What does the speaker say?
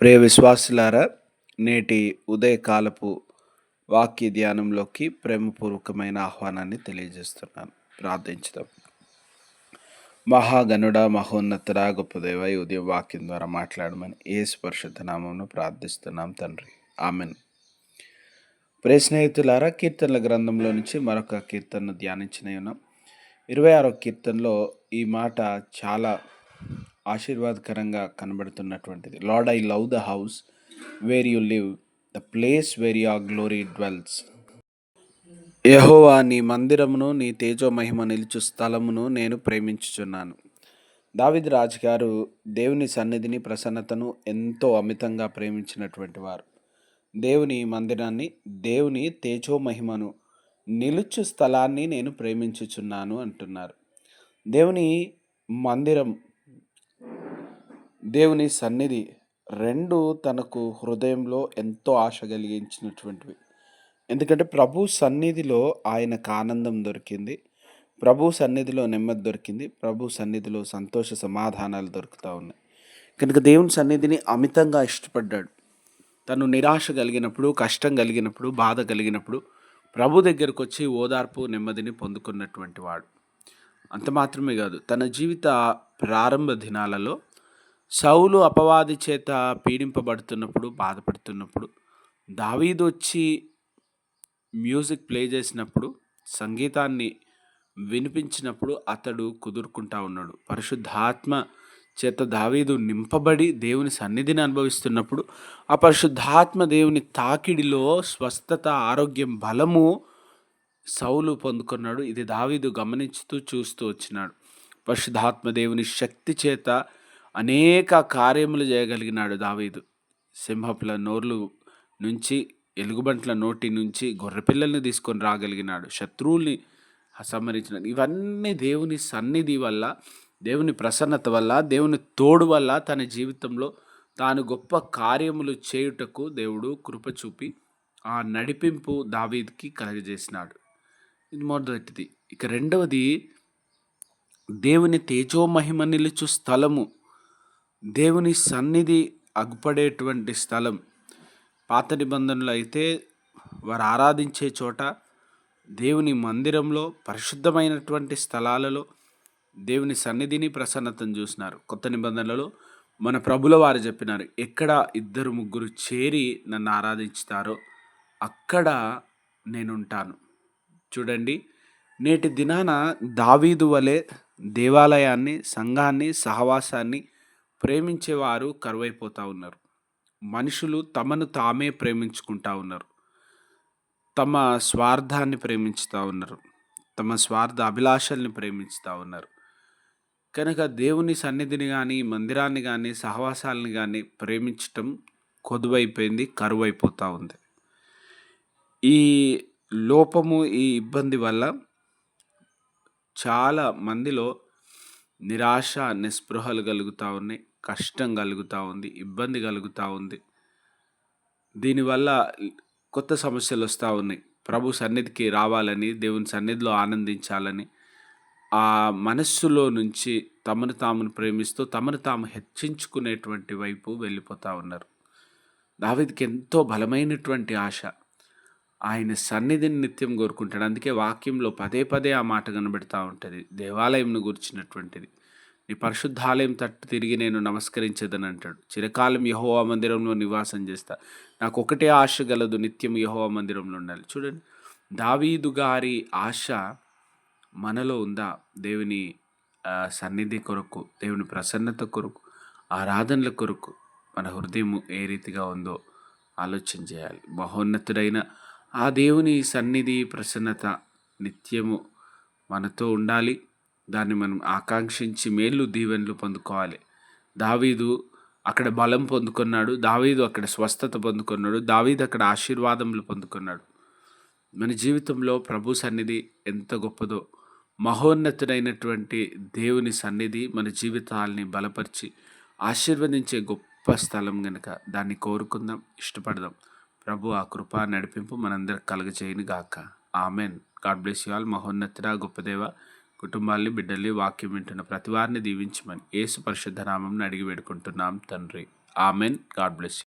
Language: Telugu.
ప్రియ విశ్వాసులారా నేటి ఉదయకాలపు వాక్య ధ్యానంలోకి ప్రేమపూర్వకమైన ఆహ్వానాన్ని తెలియజేస్తున్నాను. ప్రార్థించుదాం. మహాగణుడ మహోన్నతుడ గొప్ప దేవ ఈ ఉదయం వాక్యం ద్వారా మాట్లాడమని ఏ స్పర్శత నామంను ప్రార్థిస్తున్నాం తండ్రి. ఆమెన్. ప్రియ స్నేహితులారా కీర్తనల గ్రంథంలో నుంచి మరొక కీర్తనను ధ్యానించిన ఉన్నాం. ఇరవై ఆరో కీర్తనలో ఈ మాట చాలా ఆశీర్వాదకరంగా కనబడుతున్నటువంటిది. Lord I love the house where you live. The place where your glory dwells. Jehovah నీ మందిరమును నీ తేజో మహిమ నిలుచు స్థలమును నేను ప్రేమించుచున్నాను. దావిద్ రాజ్ గారు దేవుని సన్నిధిని ప్రసన్నతను ఎంతో అమితంగా ప్రేమించినటువంటి వారు. దేవుని మందిరాన్ని దేవుని తేజో మహిమను నిలుచు స్థలాన్ని నేను ప్రేమించుచున్నాను అంటున్నారు. దేవుని మందిరం దేవుని సన్నిధి రెండు తనకు హృదయంలో ఎంతో ఆశ కలిగించినటువంటివి. ఎందుకంటే ప్రభు సన్నిధిలో ఆయనకు ఆనందం దొరికింది. ప్రభు సన్నిధిలో నెమ్మది దొరికింది. ప్రభు సన్నిధిలో సంతోష సమాధానాలు దొరుకుతూ ఉన్నాయి. కనుక దేవుని సన్నిధిని అమితంగా ఇష్టపడ్డాడు. తను నిరాశ కలిగినప్పుడు కష్టం కలిగినప్పుడు బాధ కలిగినప్పుడు ప్రభు దగ్గరకు వచ్చి ఓదార్పు నెమ్మదిని పొందుకున్నటువంటి వాడు. అంత మాత్రమే కాదు తన జీవిత ప్రారంభ దినాలలో సౌలు అపవాది చేత పీడింపబడుతున్నప్పుడు బాధపడుతున్నప్పుడు దావీదు వచ్చి మ్యూజిక్ ప్లే చేసినప్పుడు సంగీతాన్ని వినిపించినప్పుడు అతడు కుదురుకుంటా ఉన్నాడు. పరిశుద్ధాత్మ చేత దావీదు నింపబడి దేవుని సన్నిధిని అనుభవిస్తున్నప్పుడు ఆ పరిశుద్ధాత్మ దేవుని తాకిడిలో స్వస్థత ఆరోగ్యం బలము సౌలు పొందుకున్నాడు. ఇది దావీదు గమనించుతూ చూస్తూ వచ్చినాడు. పరిశుద్ధాత్మ దేవుని శక్తి చేత అనేక కార్యములు చేయగలిగినాడు దావీదు. సింహపుల నోర్లు నుంచి ఎలుగుబంట్ల నోటి నుంచి గొర్రెపిల్లల్ని తీసుకొని రాగలిగినాడు. శత్రువుల్ని సంహరించిన ఇవన్నీ దేవుని సన్నిధి వల్ల దేవుని ప్రసన్నత వల్ల దేవుని తోడు వల్ల తన జీవితంలో తాను గొప్ప కార్యములు చేయుటకు దేవుడు కృప చూపి ఆ నడిపింపు దావీద్కి కలగజేసినాడు. ఇది మొదటిది. ఇక రెండవది దేవుని తేజోమహిమ నిలుచు స్థలము దేవుని సన్నిధి అగుపడేటువంటి స్థలం. పాత నిబంధనలు అయితే వారు ఆరాధించే చోట దేవుని మందిరంలో పరిశుద్ధమైనటువంటి స్థలాలలో దేవుని సన్నిధిని ప్రసన్నతను చూసినారు. కొత్త నిబంధనలలో మన ప్రభుల వారు చెప్పినారు ఎక్కడ ఇద్దరు ముగ్గురు చేరి నన్ను ఆరాధించుతారో అక్కడ నేనుంటాను. చూడండి నేటి దినాన దావీదు వలె దేవాలయాన్ని సంఘాన్ని సహవాసాన్ని ప్రేమించేవారు కరువైపోతూ ఉన్నారు. మనుషులు తమను తామే ప్రేమించుకుంటా ఉన్నారు. తమ స్వార్థాన్ని ప్రేమించుతూ ఉన్నారు. తమ స్వార్థ అభిలాషల్ని ప్రేమించుతూ ఉన్నారు. కనుక దేవుని సన్నిధిని కానీ మందిరాన్ని కానీ సహవాసాలని కానీ ప్రేమించటం కొదువైపోయింది కరువైపోతూ ఉంది. ఈ లోపము ఈ ఇబ్బంది వల్ల చాలా మందిలో నిరాశ నిస్పృహలు కలుగుతూ ఉన్నాయి. కష్టం కలుగుతూ ఉంది ఇబ్బంది కలుగుతూ ఉంది. దీనివల్ల కొత్త సమస్యలు వస్తూ ఉన్నాయి. ప్రభు సన్నిధికి రావాలని దేవుని సన్నిధిలో ఆనందించాలని ఆ మనస్సులో నుంచి తమను తామును ప్రేమిస్తూ తమను తాము హెచ్చించుకునేటువంటి వైపు వెళ్ళిపోతూ ఉన్నారు. దావిదికి ఎంతో బలమైనటువంటి ఆశ. ఆయన సన్నిధిని నిత్యం కోరుకుంటాడు. అందుకే వాక్యంలో పదే పదే ఆ మాట కనబెడతా ఉంటుంది. దేవాలయంను గురించినటువంటిది. నీ పరిశుద్ధాలయం తట్టు తిరిగి నేను నమస్కరించేదని అంటాడు. చిరకాలం యహోవా మందిరంలో నివాసం చేస్తా. నాకు ఒకటే ఆశ గలదు నిత్యం యహోవా మందిరంలో ఉండాలి. చూడండి దావీదు గారి ఆశ మనలో ఉందా? దేవుని సన్నిధి కొరకు దేవుని ప్రసన్నత కొరకు ఆరాధనల కొరకు మన హృదయం ఏ రీతిగా ఉందో ఆలోచన చేయాలి. మహోన్నతుడైన ఆ దేవుని సన్నిధి ప్రసన్నత నిత్యము మనతో ఉండాలి. దాన్ని మనం ఆకాంక్షించి మేలు దీవెనలు పొందుకోవాలి. దావీదు అక్కడ బలం పొందుకున్నాడు. దావీదు అక్కడ స్వస్థత పొందుకున్నాడు. దావీదు అక్కడ ఆశీర్వాదములు పొందుకున్నాడు. మన జీవితంలో ప్రభు సన్నిధి ఎంత గొప్పదో మహోన్నతుడైనటువంటి దేవుని సన్నిధి మన జీవితాలని బలపరిచి ఆశీర్వదించే గొప్ప స్థలం కనుక దాన్ని కోరుకుందాం ఇష్టపడదాం. ప్రభు ఆ కృప నడిపింపు మనందరికి కలగజేయని గాక amen. God bless you all. మహోన్నతుడ గొప్పదేవ కుటుంబాల్ని బిడ్డల్ని వాక్యం వింటున్న ప్రతి వారిని దీవించమని ఏసు పరిశుద్ధ నామం అడిగి వేడుకుంటున్నాం తండ్రి. ఆమెన్. God bless